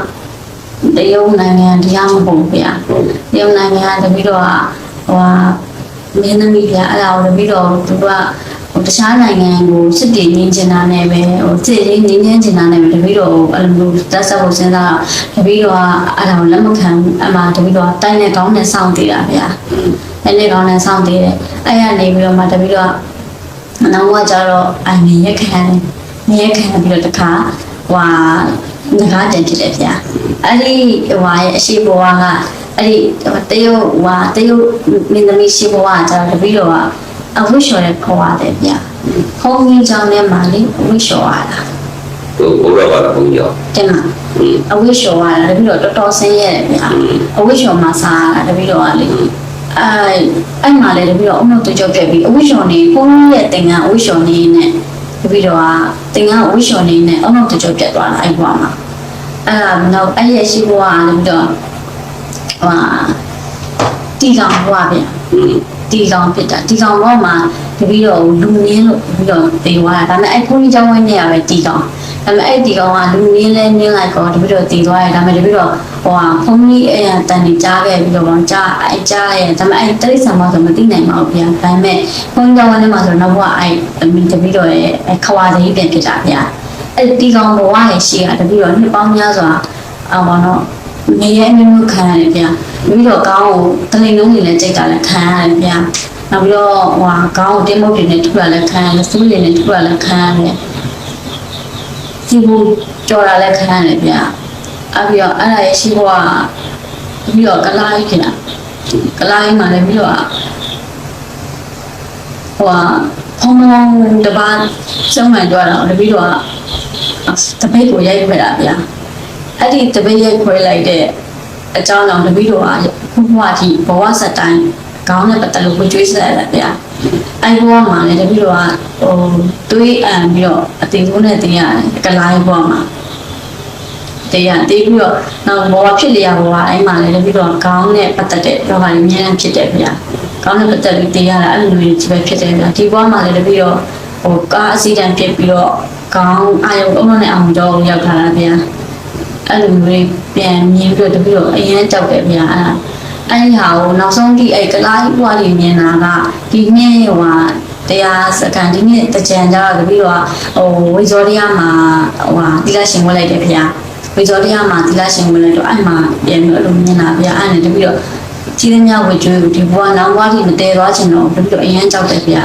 [SPEAKER 2] တယုံနိုင်ငံတရားမဟုတ်ဗျာ
[SPEAKER 1] ဟုတ်
[SPEAKER 2] တရုတ်နိုင်ငံကတပည့်တော်ကဟိုဟာ မင်းသမီးပြအဲ့ဒါကိုတပည့်တော်သူကဟဟိုတခြားနိုင်ငံကိုစစ်တီငင်းချင်တာနဲ့ပဲဟိုစစ်လေးငင်းငင်းချင်တာနဲ့ပဲတပည့်တော်ဟိုအဲ့လိုမျိုးတက်ဆက်ဖို့စဉ်းစားတော့တပည့်တော်ကအဲ့ဒါကိုလက်မခံဘူးအမှတပည့်တော်ကတိုင်းနဲ့ကောင်းနဲ့စောင့်တည်တာဗျာတိုင်းနဲ့ကောင်းနဲ့စောင့်တည်တယ်အဲ့ရနေပြီးတော့မှတပည့်တော်ကနောက်ကကျတော့အငင်ရက်ခံတယ်ငင်ရက်ခံပြီးတော့တခါဟွာငကားတင်ဖြစ်တယ်ဗျာအဲ့ဒီဟွာရဲ့အရှိဘဝက အဲ့ဒီတရုတ်ဟွာတရုတ်မင်းသမီးရှိဘဝကကျတော့တပည့်တော်ကအဝိရှော်ရဲ့ခေါ်ရတယ်ဗျာခုံးကြီးကြောင်းထဲမှာလေအဝိရှော်ရတာ
[SPEAKER 1] သူဘုရားဘာသာဘုရား
[SPEAKER 2] တင်မှာ
[SPEAKER 1] อืม
[SPEAKER 2] အဝိရှော်ရတာတပည့်တော်တော်တော်ဆင်းရဲတယ်ဗျာအဝိရှော်မှာစားရတာတပည့်တော်ကလေအဲအဲ့မှာလေတပည့်တော်အုံနောက်တကြောပြက်ပြီးအဝိရှော်နေဘုန်းကြီးရဲ့တင်ကအဝိရှော်နေနဲ့တပည့်တော်ကတင်ကအဝိရှော်နေနဲ့အုံနောက်တကြောပြက်သွားတာအဲ့ဘွားမှာအဲ့ဒါနောက်အဲ့ရဲ့ရှိဘွားကတပည့်တော် ဟာတီကောင်ဟွာဗျတီကောင်ဖြစ်တာတီကောင်တော့မှတပီတော့လူငင်းလို့ပြီးတော့တေဝါဒါပေမဲ့အဲ့ခုကြီးကျောင်းဝင်းနေရပဲတီကောင်ဒါပေမဲ့အဲ့ဒီကောင်ကလူငင်းလဲငင်းလိုက်တော့တပီတော့တည်သွားတယ်ဒါပေမဲ့တပီတော့ဟိုဟာဖုန်းကြီးအဲ့တန်နေကြားခဲ့ပြီးတော့ဘောင်းကြားအဲ့ကြားရဲ့ဒါပေမဲ့အဲ့တိရစ္ဆာန်မဆိုမသိနိုင်ပါဘူးဗျာဒါပေမဲ့ဖုန်းကျောင်းဝင်းထဲမှာဆိုတော့ဘောကအဲ့တပီတော့ရဲ့ခွာသေးပြန်ဖြစ်တာဗျာအဲ့ဒီကောင်ဘဝရဲ့ရှိတာတပီတော့နှစ်ပေါင်းများစွာအော်ဘောနော် နေရဲမျိုးခံရတယ်ဗျာပြီးတော့ကောင်းကိုတလိန်လုံးနေလဲကြိတ်တာလည်းခံရတယ်ဗျာနောက်ပြီးတော့ဟိုဟာခေါင်းကိုတင်းမုတ်တွေနဲ့ထုရလည်းခံရတယ်စူးတွေနဲ့ထုရလည်းခံရတယ်စီဘူးကြော်ရလည်းခံရတယ်ဗျအပြီးတော့အဲ့ဒါရဲ့ရှိဘွားပြီးတော့ကလာကြီးခင်ဗျကလာကြီးမှလည်းပြီးတော့ဟိုဟာဖုံဖုံတပားစုံမှန်ကြွတာတပြီးတော့တပိတ်ကိုရိုက်ခွဲတာဗျ အဲ့ဒီတပိတ်ရိုက်ခွဲလိုက်တဲ့အကြောင်းကြောင့်တပြီးတော့ဘုဘွားကြီးဘဝဆက်တိုင်းခေါင်းနဲ့ပတ်သက်လို့ကိုကျွေးဆက်ရတယ်ဗျာအဲ့ဘဝမှာလည်းတပည့်တော်ကဟိုတွေးအံပြီးတော့အတင်ကုန်းနဲ့တင်ရတယ်ကလိုင်းဘဝမှာတရားတေးပြီးတော့နောက်ဘဝဖြစ်လျာဘဝအဲ့မှာလည်းတပည့်တော်ခေါင်းနဲ့ပတ်သက်တဲ့ယောဂါကြီးအများကြီးဖြစ်တယ်ဗျာခေါင်းနဲ့ပတ်သက်ပြီးတင်ရတာအဲ့လိုမျိုးကြီးပဲဖြစ်တယ်ဗျာဒီဘဝမှာလည်းတပည့်တော်ဟိုကားအစီအတန်ဖြစ်ပြီးတော့ခေါင်းအာယုံအုံနဲ့အောင်တော့ရောက်လာတာဗျာ အဲ့လိုမျိုးပြန်မြင်ပြီးတော့တပည့်တော့အရန်ကြောက်တယ်ဗျာအဲ့ဒါအဲ့ဒီဟာကိုနောက်ဆုံးဒီအဲ့ကလာကြီးဘွားလေးမြင်တာကဒီနေ့ဟိုဟာတရားစကန်ဒီနေ့တကြံကြတော့တပည့်တော့ဟိုဝိဇောတရားမှာဟိုဟာဒီလရှင်ဝင်လိုက်တယ်ဗျာဝိဇောတရားမှာဒီလရှင်ဝင်လိုက်တော့အဲ့မှာပြန်ပြီးအဲ့လိုမြင်တာဗျာအဲ့နဲ့တပည့်တော့ကြီးသမျှဝေကျွေးဒီဘွားနောင်ဘွားကြီးမတည်သွားချင်တော့တပည့်တော့အရန်ကြောက်တယ်ဗျာ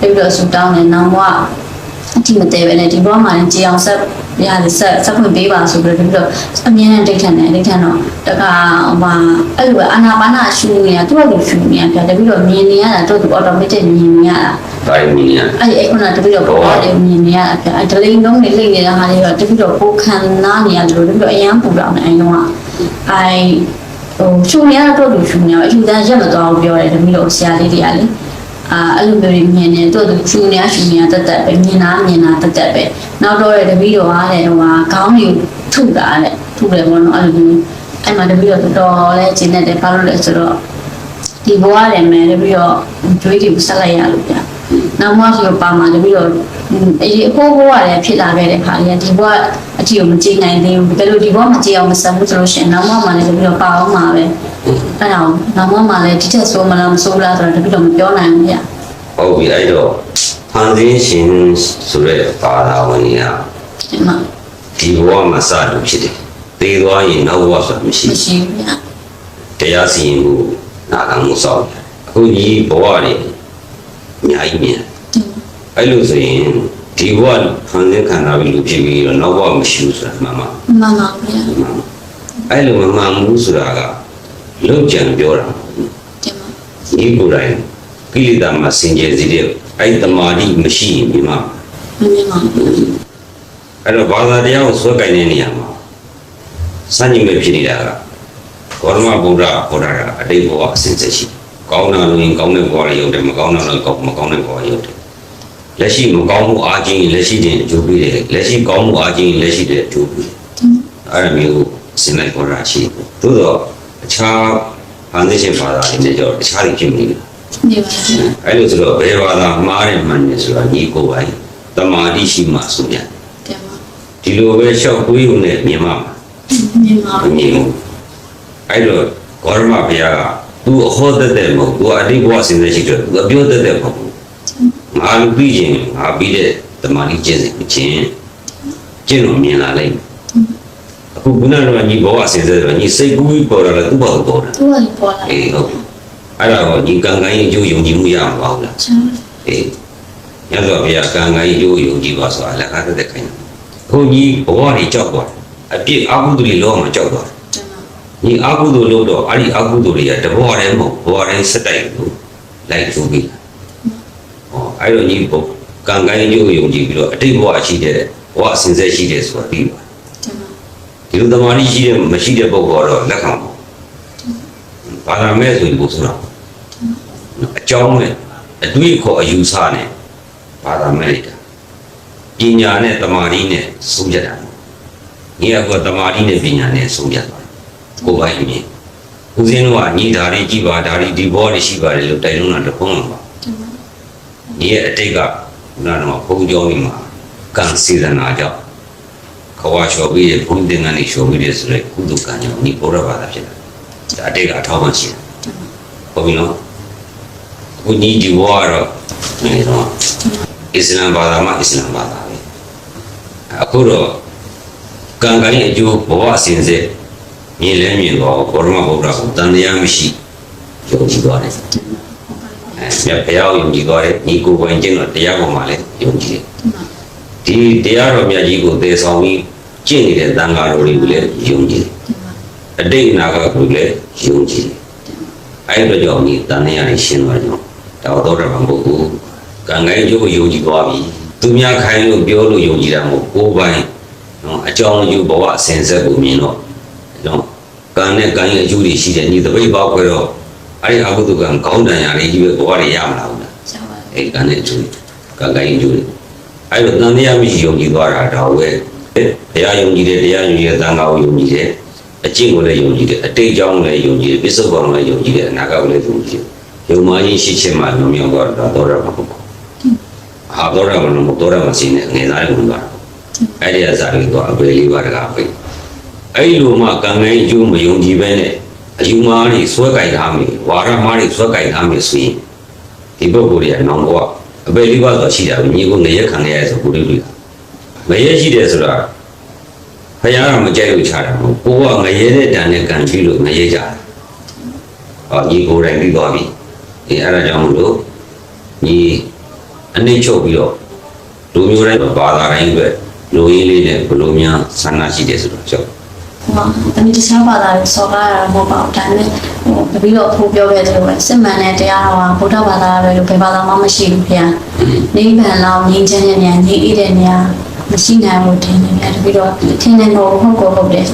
[SPEAKER 2] အဲ့တပည့်တော့ဆူတောင်းတယ်နောင်ဘွားအတိမသေးပဲနဲ့ဒီဘောမှာလည်းကြည်အောင်ဆက် ရတယ်ဆက်ဆက်ဖွင့်ပေးပါဆိုပြီးတော့ပြီးတော့အမြဲတမ်းဒိတ်ထန်တယ်ဒိတ်ထန်တော့တခါဟိုမှာအဲ့လိုပဲအာနာပါနာရှူနေတာသူ့အလိုရှူနေတာပြတယ်ပြီးတော့မြင်နေရတာသူ့သူ automatic မြင်နေရတာ
[SPEAKER 1] တိုင်းမင်းညာ
[SPEAKER 2] အဲ့ဒီအဲ့ခုနတပြီးတော့ပေါ်တယ်မြင်နေရတာပြအဲ့ဒလိန်လုံးနေလိမ့်နေတာဟာလေးတော့တပြီးတော့ကိုခံနာနေရတယ်လို့တပြီးတော့အရန်ပူတော့နေအဲ့တော့အဲ့ဟိုရှူနေရတော့သူရှူနေရအယူတန်းရက်မသွားဘူးပြောတယ်တပြီးတော့ဆရာလေးတွေကလေ အာအဲ့လိုမျိုးတွေမြင်နေတော့သူရှူနေရရှူနေရတက်တက်ပဲမြင်တာမြင်တာတက်တက်ပဲနောက်တော့ရတပီးတော်အားတဲ့ဟိုဟာခေါင်းကြီးထုတာတဲ့ထုတယ်ဘောနော်အဲ့လိုမျိုးအဲ့မှာတပီးတော်တော်တော်လဲကျင်းနေတယ်ဘာလို့လဲဆိုတော့ဒီဘဝတယ်မယ်တပီးတော့ကျွေးကြည့်ဆက်လိုက်ရလို့ဗျာ နောက်မှဆိုပါမှာတပီးတော့အရေးအဖို့ဘဝလည်းဖြစ်လာခဲ့တဲ့ခါကြီးဒီဘဝအထီကိုမကြည့်နိုင်သေးဘူးဘယ်လိုဒီဘဝမကြည့်အောင်မဆက်ဘူးဆိုလို့ရှိရင်နောက်မှမှလည်းတပီးတော့ပါအောင်မှာပဲအဲ့ဒါနောက်မှမှလည်းဒီထက်ဆိုးမလားမဆိုးလားဆိုတော့တပီးတော့မပြောနိုင်ဘူးဗျာ
[SPEAKER 1] ဟုတ်ပြီအဲ့တော့ဖန်ဆင်းရှင်ဆိုတဲ့ဘာသာဝင်က
[SPEAKER 2] ဒီမှာ
[SPEAKER 1] ဒီဘဝမှာစလို့ဖြစ်တယ်သေသွားရင်နောက်ဘဝဆိုတာမရှိ
[SPEAKER 2] မရှိဘူးဗျာ
[SPEAKER 1] တရားစီရင်မှုနာခံမှုစောင့်အခုကြီးဘဝတွေအများကြီးမြင် အဲ့လိုဆိုရင်ဒီဘဝဖန်ဆင်းခံရပြီလို့ဖြစ်ပြီးတော့နောက်ဘဝမရှိဘူးဆိုတာမှန်မှန်
[SPEAKER 2] မှန်ပါဗျာ
[SPEAKER 1] အဲ့လိုမမှန်ဘူးဆိုတာကလုံကြံပြောတာ
[SPEAKER 2] ဒီမှာ
[SPEAKER 1] ဒီကိုယ်တိုင်ကိလေသာမှာစင်ကြယ်စေတဲ့အဲ့တမာတိမရှိရင်ဒီမှာ
[SPEAKER 2] မမြင်ပါဘူး
[SPEAKER 1] အဲ့တော့ဘာသာတရားကိုဆွဲကင်တဲ့နေရာမှာစัญญမဲ့ဖြစ်နေတာကကောရမဗုဒ္ဓဟောတာကအတိတ်ဘဝအစဉ်ဆက်ရှိကောင်းတာလို့ရင်ကောင်းတဲ့ဘဝတွေရောက်တယ်မကောင်းတာလို့ကောင်းမကောင်းတဲ့ဘဝရောက်တယ် လက်ရှိမကောင်းမှုအားချင်းလက်ရှိတဲ့အကျိုးပေးတယ်လက်ရှိကောင်းမှုအားချင်းလက်ရှိတဲ့အကျိုးပေးတယ်အဲ့ဒါမျိုးစဉ်းလိုက်ခေါ်တာရှိတယ်သို့တော့အခြားဘာသာရှင်ဘာသာတွေနဲ့ကြောအခြားတွေဖြစ်နေတယ်
[SPEAKER 2] ဒီပါဗျာ
[SPEAKER 1] အဲ့လိုဆိုတော့ဘယ်ဘာသာမှားတယ်မှန်တယ်ဆိုတာညီကိုယ်ပိုင်တမာတိရှိမှဆိုပြန်
[SPEAKER 2] ဒီမှာ
[SPEAKER 1] ဒီလိုပဲလျှောက်တွေးုံနဲ့မြင်မှာ
[SPEAKER 2] မြင်ပါ
[SPEAKER 1] မ
[SPEAKER 2] ဘူး
[SPEAKER 1] မြင်ဘူးအဲ့တော့ဂေါရမဘုရားကသူအဟောတတ်တယ်မဟုတ်သူအတိတ်ဘဝစဉ်းစားရှိတယ်သူအပြောတတ်တယ်မဟုတ်ဘူး ငါလူပြီးရင်ငါပြီးတဲ့တမာတိကျင့်စဉ်ချင်းကျင့်လို့မြင်လာလိုက်အခုခုနကညီဘောအစင်စဲတော့ညီစိတ်ကူးပေါ်လာတယ်သူ့ဘောပေါ်တာ
[SPEAKER 2] သူကလည်းပေါ်လာ
[SPEAKER 1] အေးဟုတ်ပြီအဲ့ဒါတော့ညီကံကံရင်ကျိုးယုံကြည်မှုရမှာပါဘူးလား
[SPEAKER 2] ချမ်း
[SPEAKER 1] အေးညတော့ဘုရားကံကံရင်ကျိုးယုံကြည်ပါဆိုတာလည်းအားသက်သက်ခိုင်းတယ်အခုညီဘောတွေကြောက်သွားအပြစ်အကုသိုလ်တွေလောမှာကြောက်သွား
[SPEAKER 2] ကျွန်တော်
[SPEAKER 1] ညီအကုသိုလ်လို့တော့အဲ့ဒီအကုသိုလ်တွေကတဘောတည်းမဟုတ်ဘောတိုင်းစက်တိုက်လို့လိုက်ကျိုးပြီဟော အဲ့တော့ညီဘုကံကံရင်ကျိုးယုံကြည်ပြီးတော့အတိတ်ဘဝရှိတဲ့ဘဝအစဉ်ဆက်ရှိတဲ့ဆိုတာပြီးပါ
[SPEAKER 2] ကျွန်တော်
[SPEAKER 1] ဒီလိုသမာဓိရှိတဲ့မရှိတဲ့ပုဂ္ဂိုလ်ကတော့လက်ခံပါဘာသာမဲ့ဆိုရင်ဘုဆိုတာအကြောင်းနဲ့အတွေ့အခေါ်အယူဆနဲ့ဘာသာမဲ့လိုက်တာပညာနဲ့သမာဓိနဲ့ဆုံးဖြတ်တာညီကသမာဓိနဲ့ပညာနဲ့ဆုံးဖြတ်သွားကိုယ်ပိုင်မြင်ဦးဇင်းတို့ကညီဓာရီကြည်ပါဓာရီဒီဘောတွေရှိပါတယ်လို့တိုင်လုံးတာတခုံးမှာပါ
[SPEAKER 2] ကျွန်တော်
[SPEAKER 1] ညီရဲ့အတိတ်ကခုနကတော့ဘုံကြောင်းကြီးမှာကံစေတနာကြောင့်ခဝါလျှော်ပြီးတဲ့ဘုံသင်္ကန်းလေးလျှော်ပြီးတဲ့ဆိုတဲ့ကုသကံကြောင့်ညီဘောရဘာသာဖြစ်တာဒါအတိတ်ကအထောက်အရှိတယ်ဟုတ်ပြီနော်အခုညီဒီဘောကတော့ဒီတော့အစ္စလမ်ဘာသာမှာအစ္စလမ်ဘာသာပဲအခုတော့ကံကံရဲ့အကျိုးဘဝအစဉ်ဆက်မြင်လဲမြင်တော့ဘောရမဗုဒ္ဓကိုတန်တရားမရှိယုံကြည်သွားတယ်အဲ မြတ်ဘုရားကိုယုံကြည်သွားတယ်ညီကိုယ်ပိုင်ကျင့်တော့တရားပေါ်မှာလည်းယုံကြည်တယ်ဒီတရားတော်မြတ်ကြီးကိုသေဆောင်ပြီးကျင့်နေတဲ့တန်ဃာတော်တွေကိုလည်းယုံကြည်တယ်အတိတ်အနာဂတ်ကိုလည်းယုံကြည်တယ်အဲ့ဒီတော့ကြောင့်ဒီတန်တရားတွေရှင်းသွားကြတော့ဒါတော့တော့မဟုတ်ဘူးကံကိုင်းကျိုးကိုယုံကြည်သွားပြီသူများခိုင်းလို့ပြောလို့ယုံကြည်တာမဟုတ်ကိုယ်ပိုင်နော်အကြောင်းအကျိုးဘဝအစဉ်ဆက်ကိုမြင်တော့တော့ကံနဲ့ကံရဲ့အကျိုးတွေရှိတယ်ညီတပိတ်ပေါက်ခွဲတော့ အဲ့ဒီအကုသကံကောင်းတန်ရာတွေကြီးပဲဘဝတွေရမလားဘူးလား
[SPEAKER 2] ကျွန်တော်
[SPEAKER 1] အဲ့ကနဲ့ကျူကကရင်ကျူအဲ့တော့တန်တရားမရှိယုံကြည်သွားတာတော့ဝဲတရားယုံကြည်တယ်တရားယုံကြည်တယ်သံဃာကိုယုံကြည်တယ်အကျင့်ကိုလည်းယုံကြည်တယ်အတိတ်ကြောင်းလည်းယုံကြည်တယ်ပစ္စုပန်ကိုလည်းယုံကြည်တယ်အနာဂတ်ကိုလည်းယုံကြည်တယ်ယုံမှကြီးရှိချက်မှညောင်မြောင်သွားတာတော့ရမှာပေါ့ဟာတော့ရမှာမတော့ရမှာစီနေငယ်သားတွေဝင်သွားအဲ့ဒီအစားတွေတော့အပေလေးပါတကားပဲအဲ့လိုမှကံငယ်အကျိုးမယုံကြည်ပဲနဲ့ အယူမားတွေဆွဲကြိုက်ထားမယ်ဝါရမားတွေဆွဲကြိုက်ထားမယ်ဆိုရင်ဒီပုဂ္ဂိုလ်တွေကနောင်ဘဝအပေလေးပါတော့ရှိတာပဲညီကိုငရဲခံရရဲဆိုကိုလေးတွေကငရဲရှိတယ်ဆိုတာဖယားကမကြိုက်လို့ချတာမဟုတ်ကိုကငရဲတဲ့တန်နဲ့ကန်ပြီးလို့ငရဲကြတာဟောညီကိုယ်တိုင်ပြီးသွားပြီအဲအဲ့ဒါကြောင့်မလို့ညီအနှိမ့်ချုပ်ပြီးတော့လူမျိုးတိုင်းဘာသာတိုင်းအတွက်လူရင်းလေးနဲ့ဘလိုများဆန္ဒရှိတယ်ဆိုတော့ကြောက်
[SPEAKER 2] ဟောတမီးတခြားဘာသာတွေစော်ကားရတာမဟုတ်ပါဘူးဒါပေမဲ့ဟိုတပီတော့ဖိုးပြောခဲ့တယ်လို့ပဲစစ်မှန်တဲ့တရားတော်ကဗုဒ္ဓဘာသာပဲလို့ဘယ်ဘာသာမှမရှိဘူးခင်ဗျာနိဗ္ဗာန်လောက်ငြိမ်းချမ်းတဲ့နေရာငြိမ်းအေးတဲ့နေရာမရှိနိုင်ဘူးထင်တယ်ဗျာတပီတော့ထင်တယ်တော့ဟုတ်ကောဟုတ်တယ်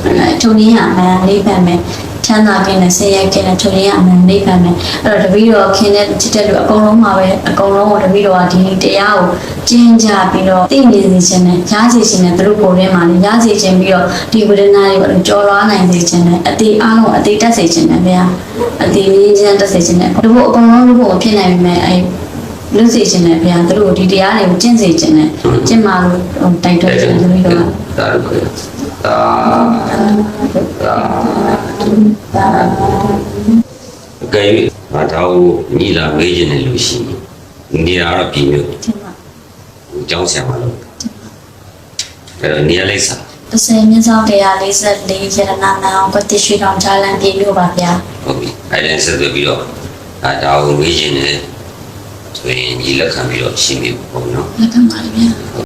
[SPEAKER 2] ထုံရင်းရမှန်နိဗ္ဗာန်ပဲချ မ်းသာခြင်းနဲ့ဆင်းရဲခြင်းနဲ့ထုံရင်းရမှန်နိဗ္ဗာန်ပဲအဲ့တော့တပီတော့ခင်တဲ့ချစ်တဲ့လူအကုန်လုံးမှာပဲအကုန်လုံးကိုတပီတော့ဒီတရားကိုကျင့်ကြပြီးတော့သိနေစေခြင်းနဲ့ရားစေခြင်းနဲ့သူတို့ကိုယ်ထဲမှာလည်းရားစေခြင်းပြီးတော့ဒီဝိဒနာတွေကိုကြော်လွားနိုင်စေခြင်းနဲ့အတိအားလုံးအတိတက်စေခြင်းနဲ့ဗျာအတိငြိမ်းချမ်းတက်စေခြင်းနဲ့ဒီလိုအကုန်လုံးလို့ကိုဖြစ်နိုင်ပြီမဲ့အဲလွတ်စေခြင်းနဲ့ဗျာသူတို့ဒီတရားတွေကိုကျင့်စေခြင်းနဲ့ကျင့်မှလို့တိုက်တွန်းခြင်းတပီတော့
[SPEAKER 1] ဒါရခွေဒါဒါအကယ်၍ငါတော့ညီလာမေးခြင်းနဲ့လို့ရှိရင်နေရာတော့ပြည်မြို့
[SPEAKER 2] ကျင့်မှ
[SPEAKER 1] ကျောင်းဆရာမလို့အဲ့တော့နေရာလိုက်စား
[SPEAKER 2] 30မြင့်ဆောင်144ရတနာနာပတိရှိတော်ဂျာလန်ပြည်မြို့ပါဗျာ
[SPEAKER 1] ဟုတ်ပြီအဲ့ဒါဆက်သွယ်ပြီးတော့ဒါတော့မေးခြင်းနဲ့ဆိုရင်ညီလက်ခံပြီးတော့ရှင်းပြဖို့ပေါ့နော်
[SPEAKER 2] လက်ခံပါလေဗျာ